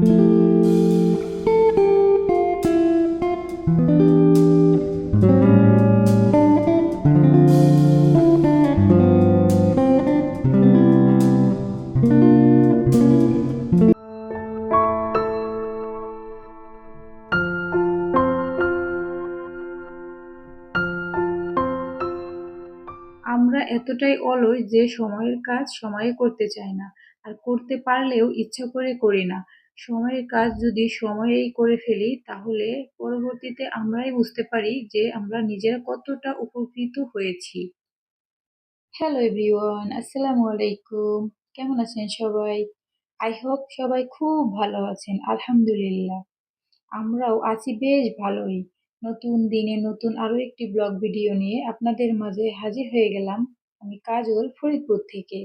আমরা এতটাই অলস যে সময়ের কাজ সময়ে করতে চাই না, আর করতে পারলেও ইচ্ছা করে করি না। সময়ের কাজ যদি সময়েই করে ফেলি, তাহলে পরবর্তীতে আমরাই বুঝতে পারি যে আমরা নিজেরা কতটা উপকৃত হয়েছি। হ্যালো এভরিওয়ান আসসালামু আলাইকুম। কেমন আছেন সবাই? আই হোপ সবাই খুব ভালো আছেন, আলহামদুলিল্লাহ। আমরাও আছি বেশ ভালোই। নতুন দিনে নতুন আরও একটি ব্লগ ভিডিও নিয়ে আপনাদের মাঝে হাজির হয়ে গেলাম আমি কাজল ফরিদপুর থেকে।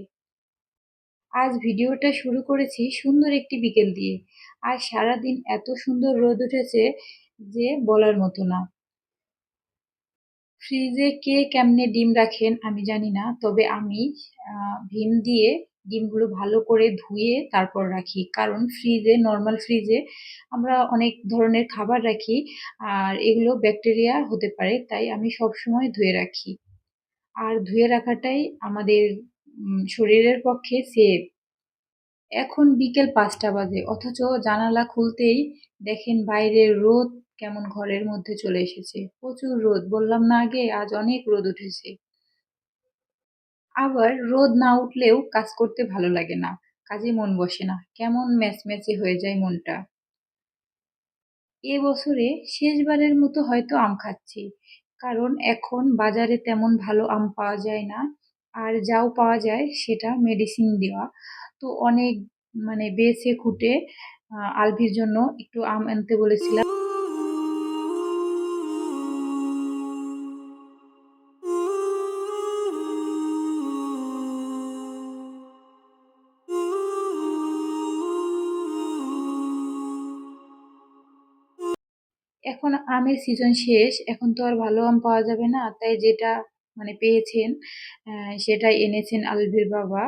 আজ ভিডিওটা শুরু করেছি সুন্দর একটি বিকেল দিয়ে। আর সারাদিন এত সুন্দর রোদ উঠেছে যে বলার মতো না। ফ্রিজে কে কেমনে ডিম রাখেন আমি জানি না, তবে আমি ভিম দিয়ে ডিমগুলো ভালো করে ধুয়ে তারপর রাখি। কারণ ফ্রিজে, নর্মাল ফ্রিজে আমরা অনেক ধরনের খাবার রাখি, আর এগুলো ব্যাকটেরিয়া হতে পারে, তাই আমি সব সময় ধুয়ে রাখি। আর ধুয়ে রাখাটাই আমাদের শরীরের পক্ষে সেফ এখন বিকেল পাঁচটা বাজে, অথচ জানালা খুলতেই দেখেন বাইরের রোদ কেমন ঘরের মধ্যে চলে এসেছে। প্রচুর রোদ, বললাম না আগে, আজ অনেক রোদ উঠেছে। আবার রোদ না উঠলেও কাজ করতে ভালো লাগে না, কাজে মন বসে না, কেমন ম্যাচ ম্যাচে হয়ে যায় মনটা। এ বছরে শেষবারের মতো হয়তো আম খাচ্ছি, কারণ এখন বাজারে তেমন ভালো আম পাওয়া যায় না আর যাও পাওয়া যায় সেটা মেডিসিন দেওয়া। তো অনেক মানে বেছে খুঁটে আলভির জন্য একটু আম আনতে বলেছিলাম। এখন আমের সিজন শেষ, এখন তো আর ভালো আম পাওয়া যাবে না। তাই যেটা মানে পেয়েছেন সেটাই এনেছেন আলভির বাবা।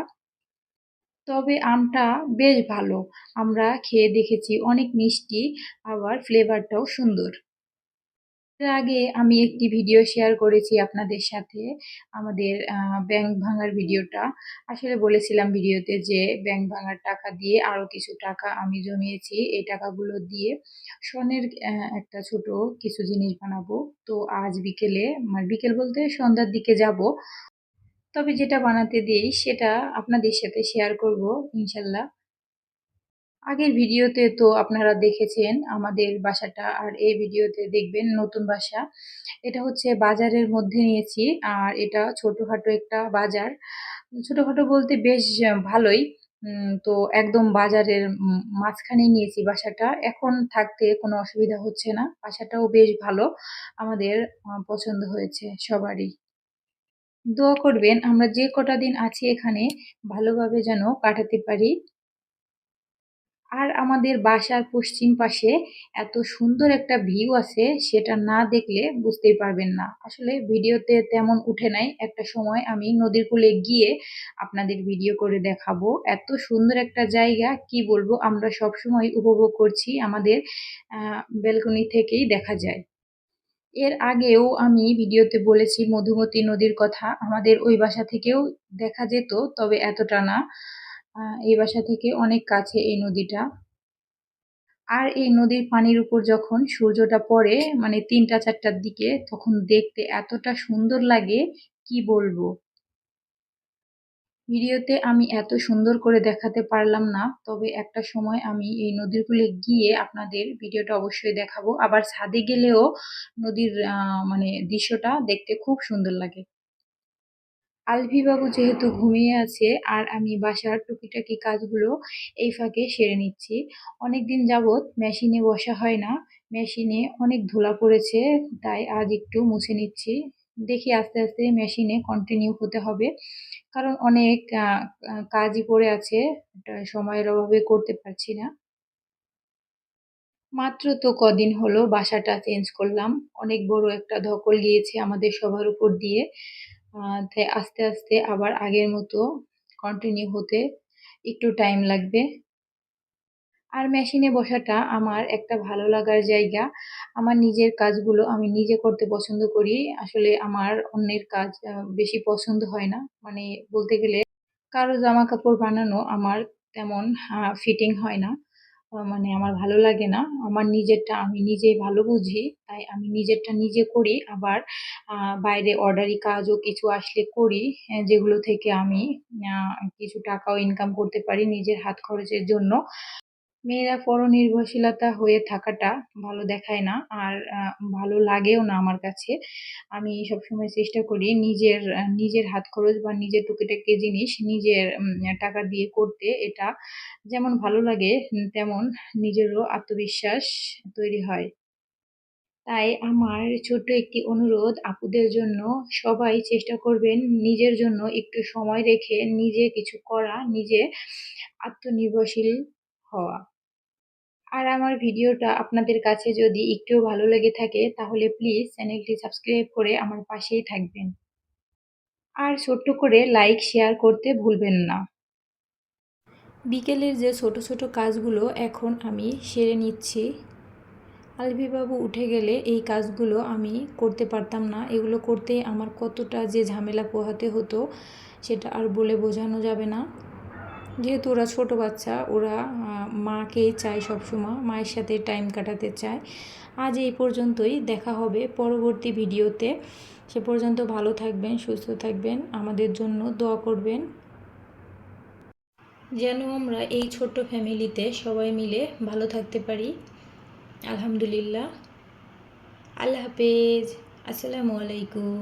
তবে আমটা বেশ ভালো, আমরা খেয়ে দেখেছি, অনেক মিষ্টি, আবার ফ্লেভারটাও সুন্দর। এর আগে আমি একটি ভিডিও শেয়ার করেছি আপনাদের সাথে, আমাদের ব্যাংক ভাঙার ভিডিওটা আসলে বলেছিলাম ভিডিওতে যে ব্যাংক ভাঙার টাকা দিয়ে আরও কিছু টাকা আমি জমিয়েছি, এই টাকাগুলো দিয়ে স্বর্ণের একটা ছোট কিছু জিনিস বানাবো। তো আজ বিকেলে মানে বিকেল বলতে সন্ধ্যার দিকে যাব। তবে যেটা বানাতে দিই সেটা আপনাদের সাথে শেয়ার করব, ইনশাল্লাহ। আগের ভিডিওতে তো আপনারা দেখেছেন আমাদের বাসাটা, আর এই ভিডিওতে দেখবেন নতুন বাসা। এটা হচ্ছে বাজারের মধ্যে নিয়েছি, আর এটা ছোটোখাটো একটা বাজার। ছোটোখাটো বলতে বেশ ভালোই তো একদম বাজারের মাঝখানে নিয়েছি বাসাটা। এখন থাকতে কোনো অসুবিধা হচ্ছে না, বাসাটাও বেশ ভালো, আমাদের পছন্দ হয়েছে সবারই। দোয়া করবেন, আমরা যে কটা দিন আছি এখানে, ভালোভাবে যেন কাটাতে পারি। আর আমাদের বাসার পশ্চিম পাশে এত সুন্দর একটা ভিউ আছে, সেটা না দেখলে বুঝতেই পারবেন না। আসলে ভিডিওতে তেমন উঠে নাই। একটা সময় আমি নদীর কূলে গিয়ে আপনাদের ভিডিও করে দেখাবো। এত সুন্দর একটা জায়গা, কি বলব, আমরা সব সময় উপভোগ করছি। আমাদের ব্যালকনি থেকেই দেখা যায়। এর আগেও আমি ভিডিওতে বলেছি মধুমতি নদীর কথা। আমাদের ওই বাসা থেকেও দেখা যেত, তবে এতটা না। এই বাসা থেকে অনেক কাছে এই নদীটা। আর এই নদীর পানির উপর যখন সূর্যটা পড়ে মানে তিনটা চারটার দিকে, তখন দেখতে এতটা সুন্দর লাগে, কি বলব? ভিডিওতে আমি এত সুন্দর করে দেখাতে পারলাম না, তবে একটা সময় আমি এই নদীর কূলে গিয়ে আপনাদের ভিডিওটা অবশ্যই দেখাবো। আবার ছাদে গেলেও নদীর মানে দৃশ্যটা দেখতে খুব সুন্দর লাগে। আলভি বাবু যেহেতু ঘুমিয়ে আছে, আর আমি বাসার টুকিটাকি কাজগুলো এই ফাঁকে সেরে নিচ্ছি। অনেক দিন যাবৎ মেশিনে বসা হয় না, মেশিনে অনেক ধুলা পড়েছে, তাই আজ একটু মুছে নিচ্ছি। দেখি আস্তে আস্তে মেশিনে কন্টিনিউ হতে হবে, কারণ অনেক কাজই পড়ে আছে সময়ের অভাবে করতে পারছি না। মাত্র তো কদিন হলো বাসাটা চেঞ্জ করলাম, অনেক বড় একটা ধকল গিয়েছে আমাদের সবার উপর দিয়ে। তাই আস্তে আস্তে আবার আগের মতো কন্টিনিউ হতে একটু টাইম লাগবে। আর মেশিনে বসাটা আমার একটা ভালো লাগার জায়গা। আমার নিজের কাজগুলো আমি নিজে করতে পছন্দ করি। আসলে আমার অন্যের কাজ বেশি পছন্দ হয় না। মানে বলতে গেলে কারও জামা কাপড় বানানো আমার তেমন ফিটিং হয় না। মানে আমার ভালো লাগে না। আমার নিজেরটা আমি নিজেই ভালো বুঝি, তাই আমি নিজেরটা নিজে করি। আবার বাইরে অর্ডারি কাজও কিছু আসলে করি যেগুলো থেকে আমি কিছু টাকাও ইনকাম করতে পারি নিজের হাত খরচের জন্য। মেয়েরা পরনির্ভরশীলতা হয়ে থাকাটা ভালো দেখায় না আর ভালো লাগেও না আমার কাছে। আমি সবসময় চেষ্টা করি নিজের নিজের হাত খরচ বা নিজের টুকিটাকি জিনিস নিজের টাকা দিয়ে করতে। এটা যেমন ভালো লাগে, তেমন নিজেরও আত্মবিশ্বাস তৈরি হয়। তাই আমার ছোট্ট একটি অনুরোধ, আপুদের জন্য সবাই চেষ্টা করবেন নিজের জন্য একটু সময় রেখে নিজে কিছু করা, নিজে আত্মনির্ভরশীল হওয়া। আর আমার ভিডিওটা আপনাদের কাছে যদি একটুও ভালো লেগে থাকে, তাহলে প্লিজ চ্যানেলটি সাবস্ক্রাইব করে আমার পাশেই থাকবেন। আর ছোট্ট করে লাইক শেয়ার করতে ভুলবেন না। বিকেলের যে ছোট ছোট কাজগুলো এখন আমি সেরে নিচ্ছি। আলভিবাবু উঠে গেলে এই কাজগুলো আমি করতে পারতাম না। এগুলো করতে আমার কতটা যে ঝামেলা পোহাতে হতো, সেটা আর বলে বোঝানো যাবে না। যেহেতু ওরা ছোট বাচ্চা, ওরা মাকে চায় সবসময়, মায়ের সাথে টাইম কাটাতে চায়। আজ এই পর্যন্তই, দেখা হবে পরবর্তী ভিডিওতে। সে পর্যন্ত ভালো থাকবেন, সুস্থ থাকবেন, আমাদের জন্য দোয়া করবেন। যেন আমরা এই ছোট্ট ফ্যামিলিতে সবাই মিলে ভালো থাকতে পারি। আলহামদুলিল্লাহ। আল্লাহ হাফেজ। আসসালামু আলাইকুম।